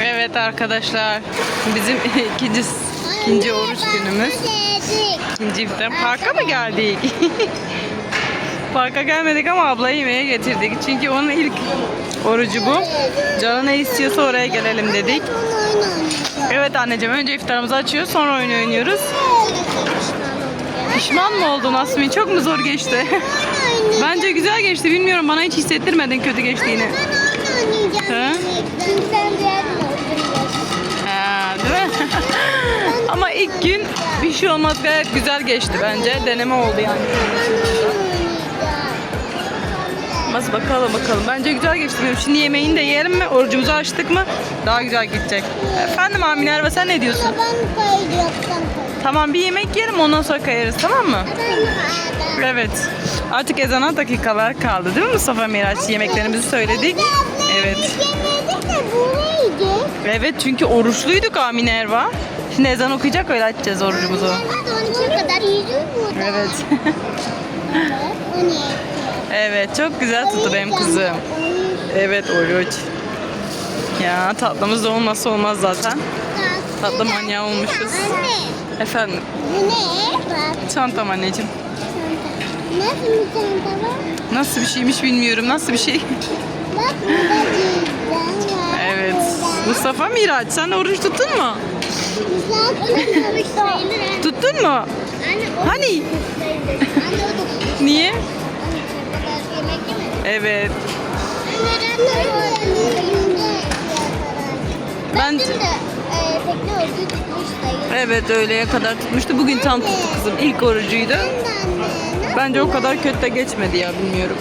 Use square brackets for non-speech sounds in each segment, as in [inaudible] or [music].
Evet arkadaşlar. Bizim [laughs] ikinci ikinci oruç günümüz. İkinci iftar. Parka mı geldik? [laughs] Parka gelmedik ama ablayı yemeğe getirdik. Çünkü onun ilk orucu bu. Canı ne istiyorsa oraya gelelim dedik. Evet anneciğim önce iftarımızı açıyoruz sonra oyun oynuyoruz. Pişman mı oldun Asmin? Çok mu zor geçti? [laughs] Bence güzel geçti. Bilmiyorum bana hiç hissettirmedin kötü geçtiğini. Ha? Çünkü sen diğer oturuyorsun. Ha, değil mi? [laughs] Ama ilk gün bir şey olmaz gayet güzel geçti bence. Deneme oldu yani. Bas bakalım bakalım. Bence güzel geçti. benim. Şimdi yemeğini de yiyelim mi? Orucumuzu açtık mı? Daha güzel gidecek. Efendim Amine Erva sen ne diyorsun? Ben Tamam bir yemek yiyelim ondan sonra kayarız tamam mı? Evet. Artık ezana dakikalar kaldı değil mi Mustafa Miraç? Yemeklerimizi söyledik. Evet. Evet çünkü oruçluyduk Amine Erva. Şimdi ezan okuyacak öyle açacağız orucumuzu. Ben 12'ye kadar yiyeceğim burada. Evet. [laughs] Evet çok güzel tuttu benim kızım. Evet oruç. Ya tatlımız da olmazsa olmaz zaten. Tatlı manyağı olmuşuz. Efendim bu ne? Çantam anneciğim. çanta. Nasıl bir çanta var? Nasıl bir şeymiş bilmiyorum. Nasıl bir şey? [laughs] Evet. Mustafa Miraç sen oruç tuttun mu? Tuttun mu? Hani? Niye? Evet. Ben. Evet öğleye kadar tutmuştu. Bugün tam tuttu kızım. İlk orucuydu. Bence o kadar kötü de geçmedi ya bilmiyorum.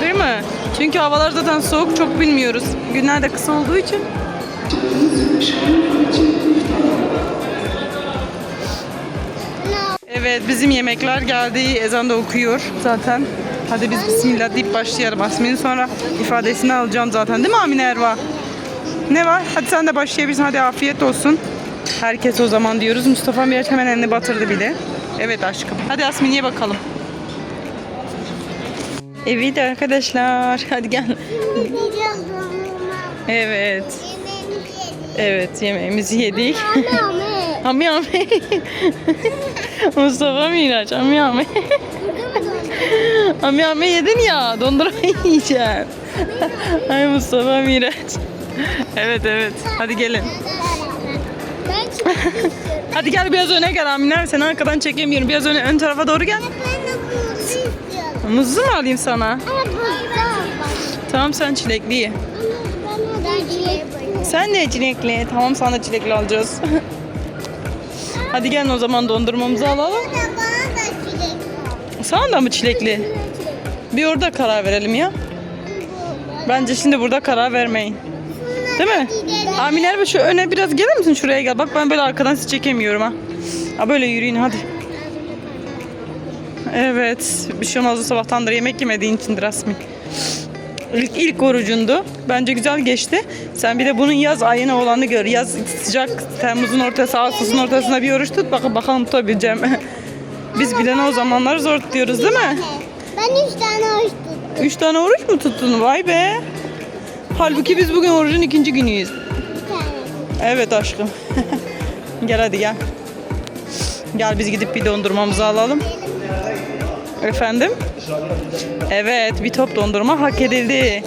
Değil mi? Çünkü havalar zaten soğuk çok bilmiyoruz. Günler de kısa olduğu için. Evet bizim yemekler geldi. Ezan da okuyor zaten. Hadi biz bismillah deyip başlayalım. Asmin'in sonra ifadesini alacağım zaten değil mi Amine Erva? Ne var? Hadi sen de başlayabilirsin. Hadi afiyet olsun. Herkes o zaman diyoruz. Mustafa Miraç hemen elini batırdı bile. Evet aşkım. Hadi Asmin'e bakalım. Evet arkadaşlar. [laughs] Hadi gel. Evet. Evet yemeğimizi yedik. Ami ami. [laughs] Mustafa Miraç ami ami. ami ami yedin ya dondurma [laughs] yiyeceksin. Ay Mustafa Miraç. Evet evet hadi gelin. Hadi gel biraz öne gel Amine. Seni arkadan çekemiyorum. Biraz öne, ön tarafa doğru gel. Muzlu mu alayım sana? Ama. Tamam sen çilekli ye. Sen de çilekli. Tamam sana da çilekli alacağız. [laughs] Hadi gelin o zaman dondurmamızı alalım. Sana da mı çilekli? Bir orada karar verelim ya. Bence şimdi burada karar vermeyin. Değil mi? Amine Erbe şu öne biraz gelir misin şuraya gel. Bak ben böyle arkadan sizi çekemiyorum ha. Ha böyle yürüyün hadi. Evet. Bir şey olmaz sabahtandır yemek yemediğin içindir Asmin. İlk, ilk orucundu. Bence güzel geçti. Sen bir de bunun yaz ayına olanı gör. Yaz sıcak Temmuz'un ortası, Ağustos'un ortasında bir oruç tut. Bakın bakalım tutabileceğim. [laughs] Biz bile o zamanlar zor tutuyoruz değil mi? Ben üç tane oruç tuttum. Üç tane oruç mu tuttun? Vay be. Halbuki biz bugün orucun ikinci günüyüz. Evet aşkım. [laughs] gel hadi gel. Gel biz gidip bir dondurmamızı alalım. Efendim? Evet bir top dondurma hak edildi.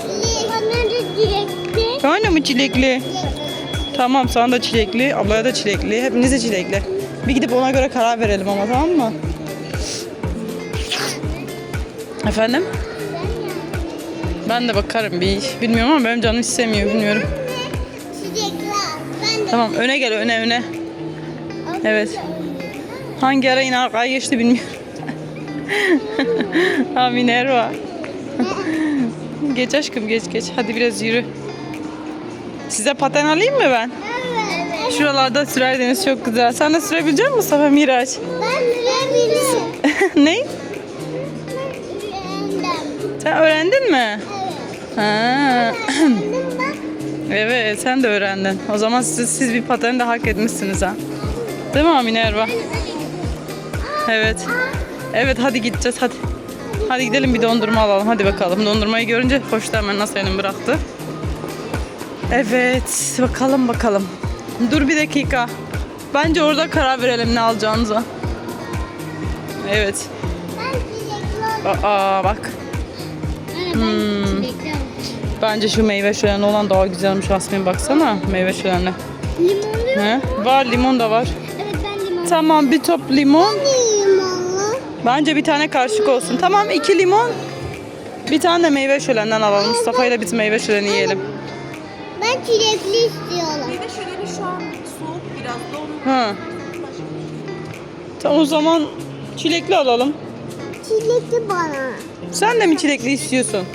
Bana da çilekli. Tamam sana da çilekli, ablaya da çilekli, hepinize çilekli. Bir gidip ona göre karar verelim ama tamam mı? Efendim? Ben de bakarım bir. Bilmiyorum ama benim canım istemiyor bilmiyorum. Tamam öne gel öne öne. Evet. Hangi ara yine arkaya geçti bilmiyorum. [laughs] Amin Erva. [laughs] geç aşkım geç geç. Hadi biraz yürü. Size paten alayım mı ben? Evet. Şuralarda sürerdiniz çok güzel. Sen de sürebilecek misin Mustafa Miraç? Ben bilebilirim. [laughs] ne? Öğrendim. Sen öğrendin mi? Ha. Öğrendim bak. evet sen de öğrendin. O zaman siz, siz bir paten de hak etmişsiniz ha. Değil mi Amine Erva? Evet. Evet hadi gideceğiz hadi. Hadi gidelim bir dondurma alalım. Hadi bakalım. Dondurmayı görünce hoşta hemen nasıl elimi bıraktı. Evet bakalım bakalım. Dur bir dakika. Bence orada karar verelim ne alacağınıza. Evet. Aa bak. Hmm. Bence şu meyve şöleni olan daha güzelmiş Asmin baksana meyve şöleni. Limonlu yok He? Var limon da var. Evet ben limon. Tamam bir top limon. Bence bir tane karışık olsun. Tamam iki limon. Bir tane de meyve şölenden alalım. Mustafa ile biz meyve şöleni yiyelim. Ben çilekli istiyorum. Meyve şöleni şu an soğuk biraz donmuş. Ha. Tamam o zaman çilekli alalım. Çilekli bana. Sen de mi çilekli istiyorsun?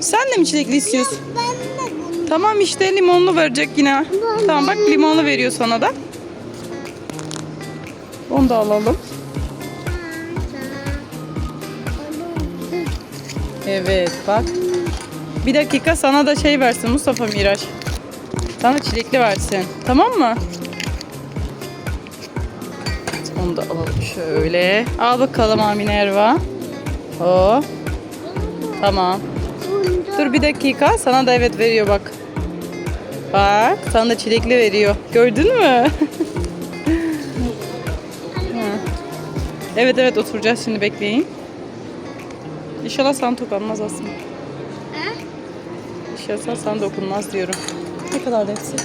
Sen de mi çilekli istiyorsun? ben de bunu. Tamam işte limonlu verecek yine. Tamam bak limonlu veriyor sana da. Onu da alalım. Evet bak. Bir dakika sana da şey versin Mustafa Miraç. Sana çilekli versin. Tamam mı? Onu da alalım şöyle. Al bakalım Amine Erva. O. Tamam. Dur bir dakika. Sana da evet veriyor bak. Bak sana da çilekli veriyor. Gördün mü? [laughs] evet evet oturacağız şimdi bekleyin. İnşallah sana dokunmaz aslında. İnşallah sana dokunmaz diyorum. Ne kadar da hepsi?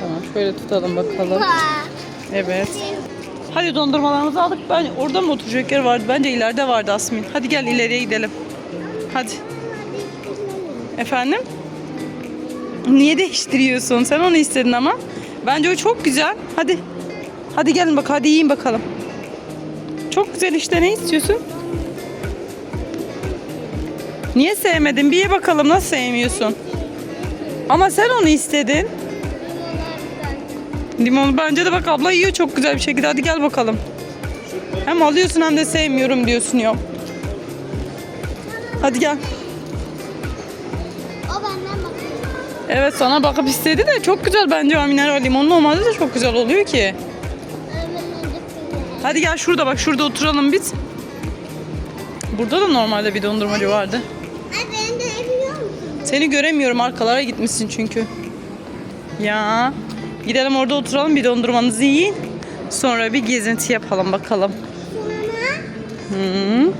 Tamam şöyle tutalım bakalım. Evet. Hadi dondurmalarımızı aldık. Ben orada mı oturacak yer vardı? Bence ileride vardı Asmin. Hadi gel ileriye gidelim. Hadi. Efendim? Niye değiştiriyorsun? Sen onu istedin ama. Bence o çok güzel. Hadi. Hadi gelin bak hadi yiyin bakalım. Çok güzel işte ne istiyorsun? Niye sevmedin? Bir ye bakalım nasıl sevmiyorsun? Ama sen onu istedin. Limon bence de bak abla yiyor çok güzel bir şekilde. Hadi gel bakalım. Hem alıyorsun hem de sevmiyorum diyorsun ya. Hadi gel. O benden bakıyor. Evet sana bakıp istedi de çok güzel bence o mineral limon normalde de çok güzel oluyor ki. Hadi gel şurada bak şurada oturalım biz. Burada da normalde bir dondurmacı vardı. Ay musun? Seni göremiyorum arkalara gitmişsin çünkü. Ya gidelim orada oturalım bir dondurmanızı yiyin. Sonra bir gezinti yapalım bakalım. Hı.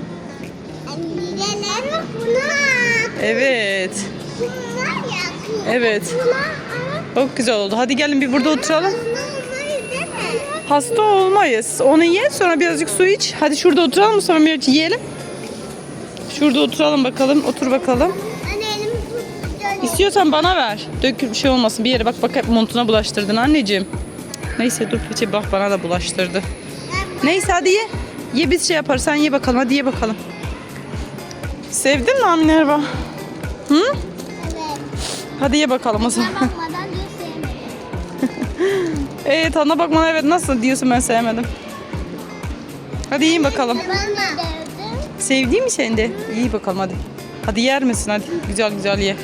Evet. Evet. Çok güzel oldu. Hadi gelin bir burada oturalım. Hasta olmayız. Onu ye sonra birazcık su iç. Hadi şurada oturalım sonra bir yiyelim. Şurada oturalım bakalım. Otur bakalım. İstiyorsan bana ver. Dökül bir şey olmasın. Bir yere bak bak hep montuna bulaştırdın anneciğim. Neyse dur peçe bak bana da bulaştırdı. Neyse hadi ye. Ye biz şey yaparız. Sen ye bakalım. Hadi ye bakalım. Sevdin mi Amine Erva? Hı? Evet. Hadi ye bakalım o zaman. Evet tadına bakma evet nasıl diyorsun ben sevmedim. Hadi yiyin bakalım. Ben de sevdim. Sevdiğin mi senin de? İyi bakalım hadi. Hadi yer misin hadi. Güzel güzel ye.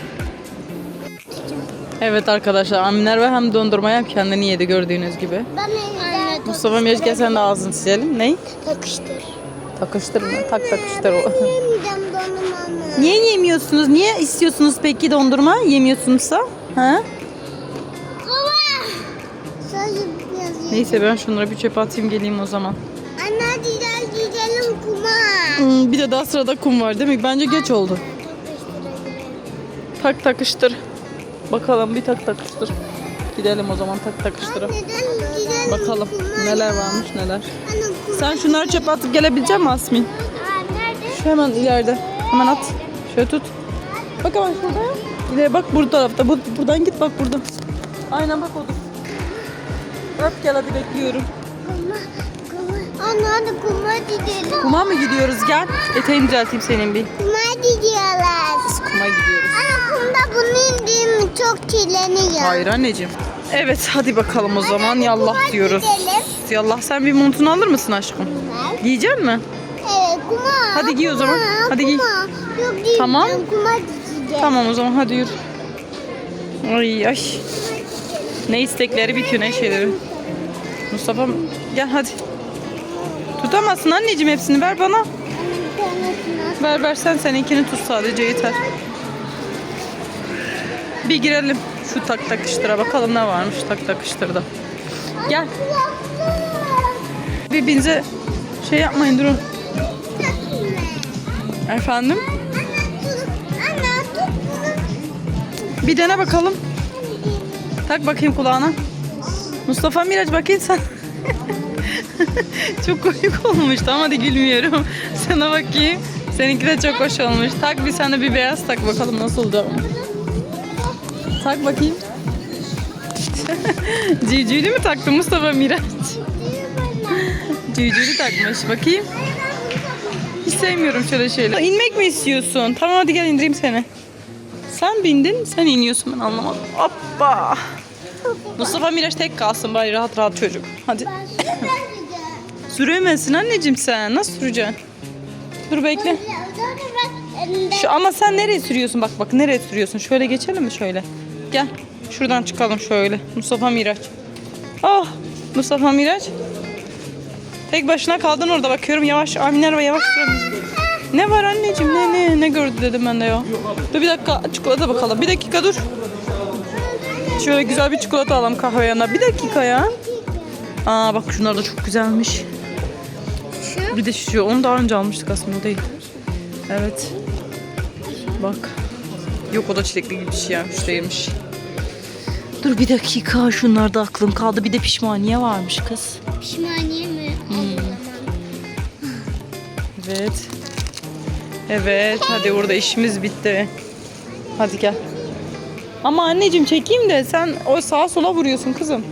Evet arkadaşlar Aminer ve hem dondurmayı hem kendini yedi gördüğünüz gibi. Ben evde Mustafa sen de ağzını silelim. Ney? takıştır. Takıştır mı? Tak takıştır o. Yemeyeceğim dondurmamı. Niye yemiyorsunuz? Niye istiyorsunuz peki dondurma? Yemiyorsunuzsa? Ha? Neyse ben şunları bir çöpe atayım geleyim o zaman. Anne hadi gel gidelim kuma. Hmm, bir de daha sırada kum var değil mi? Bence geç oldu. Tak takıştır. Bakalım bir tak takıştır. Gidelim o zaman tak takıştıra. Gidelim Bakalım kuma neler ya? varmış neler. Anne. Sen şunları çöpe atıp gelebilecek misin Asmin? Şu hemen ileride. Hemen at. Şöyle tut. Bak hemen şurada. İleri bak bu tarafta. Bu, buradan git bak burada. Aynen bak odur. Öp gel hadi bekliyorum. Anne hadi kuma gidelim. Kuma mı gidiyoruz? Gel. Eteğini düzelteyim senin bir. Kuma gidiyorlar. Kuma gidiyoruz. Anne kumda bunu indim çok kirleniyor. Hayır anneciğim. Evet hadi bakalım o zaman yallah kuma diyoruz. gidelim. Yallah sen bir montunu alır mısın aşkım? Bunlar. Giyecek mi? Evet kuma. Hadi giy o zaman. kuma, Hadi giy. kuma. Yok giyeceğim. Tamam. Kuma giyeceğim. Tamam o zaman hadi yürü. Ay ay. Ne istekleri bitiyor ne şeyleri. Mustafa gel hadi. Tutamazsın anneciğim hepsini ver bana. Bir. Ver ver sen seninkini tut sadece yeter. Bir girelim. Şu tak takıştıra bakalım ne varmış tak takıştırda. Gel. Birbirinize şey yapmayın durun. Efendim? Bir dene bakalım. Tak bakayım kulağına. Mustafa Miraç bakayım sen. çok komik olmuş. Tamam hadi gülmüyorum. Sana bakayım. Seninki de çok hoş olmuş. Tak bir de bir beyaz tak bakalım nasıl oldu. Tak bakayım. [laughs] Civcivli mi taktı Mustafa Miraç? Civcivli takmış. Bakayım. Hiç sevmiyorum şöyle şeyler. İnmek mi istiyorsun? Tamam hadi gel indireyim seni. Sen bindin, sen iniyorsun ben anlamadım. Hoppa. Mustafa Miraç tek kalsın bari rahat rahat çocuk. Hadi. Süremezsin anneciğim sen. Nasıl süreceksin? Dur bekle. Şu, ama sen nereye sürüyorsun? Bak bak nereye sürüyorsun? Şöyle geçelim mi şöyle? Gel. Şuradan çıkalım şöyle. Mustafa Miraç. Oh. Mustafa Miraç. Tek başına kaldın orada bakıyorum. Yavaş. Aminer yavaş süremiyorsun. Ne var anneciğim? Ne ne ne gördü dedim ben de ya. Dur bir dakika çikolata bakalım. Bir dakika dur. Şöyle güzel bir çikolata alalım kahve yanına. Bir dakika ya. Aa bak şunlar da çok güzelmiş. Bir de şu onu daha önce almıştık aslında o değil. Evet. Bak. Yok o da çilekli gibi bir şey ya. Şu değilmiş. Dur bir dakika şunlarda aklım kaldı. Bir de pişmaniye varmış kız. Pişmaniye mi? Evet. Evet hadi burada işimiz bitti. Hadi gel. Ama anneciğim çekeyim de sen o sağa sola vuruyorsun kızım.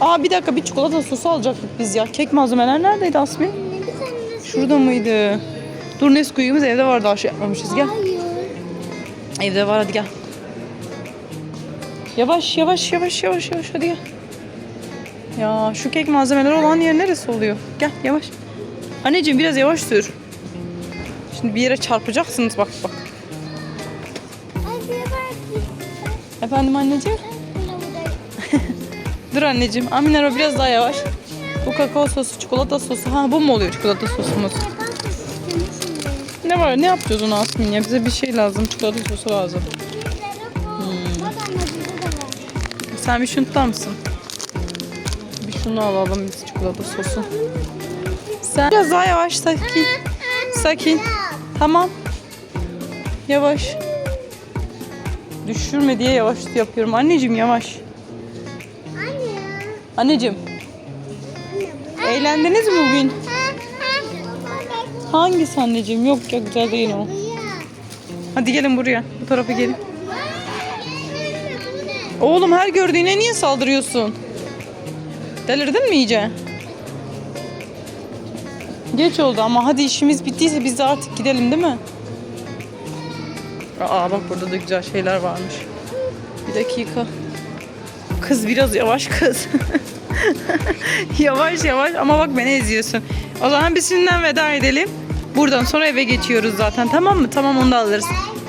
Aa bir dakika bir çikolata sosu alacaktık biz ya. Kek malzemeler neredeydi Asmi? Şurada mıydı? Dur Nesquik'imiz evde var daha şey yapmamışız gel. Evde var hadi gel. Yavaş yavaş yavaş yavaş yavaş hadi gel. Ya şu kek malzemeleri olan yer neresi oluyor? Gel yavaş. Anneciğim biraz yavaş sür. Şimdi bir yere çarpacaksınız bak bak. Efendim anneciğim? [laughs] Dur anneciğim. Aminero biraz daha yavaş. Bu kakao sosu, çikolata sosu. Ha bu mu oluyor çikolata sosumuz? Ne var? Ne yapacağız onu Asmin ya? Bize bir şey lazım. Çikolata sosu lazım. Sen bir şunu tutar mısın? Bir şunu alalım biz çikolata sosu. Sen biraz daha yavaş sakin. Sakin. Tamam. Yavaş. Düşürme diye yavaş yapıyorum. Anneciğim yavaş. Anneciğim. Eğlendiniz mi bugün? Hangisi anneciğim? Yok ya güzel değil o. Hadi gelin buraya. Bu tarafa gelin. Oğlum her gördüğüne niye saldırıyorsun? Delirdin mi iyice? Geç oldu ama hadi işimiz bittiyse biz de artık gidelim değil mi? Aa bak burada da güzel şeyler varmış. Bir dakika. Kız biraz yavaş kız. [laughs] yavaş yavaş ama bak beni eziyorsun. O zaman biz şimdiden veda edelim. Buradan sonra eve geçiyoruz zaten tamam mı? Tamam onu da alırız.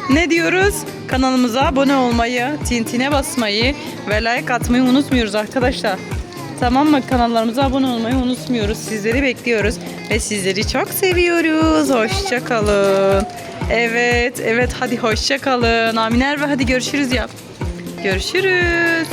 Ne diyoruz? Kanalımıza abone olmayı, tintine basmayı ve like atmayı unutmuyoruz arkadaşlar. Tamam mı? Kanallarımıza abone olmayı unutmuyoruz. Sizleri bekliyoruz ve sizleri çok seviyoruz. Hoşça kalın. Evet, evet hadi hoşça kalın. Aminer ve hadi görüşürüz yap. Görüşürüz.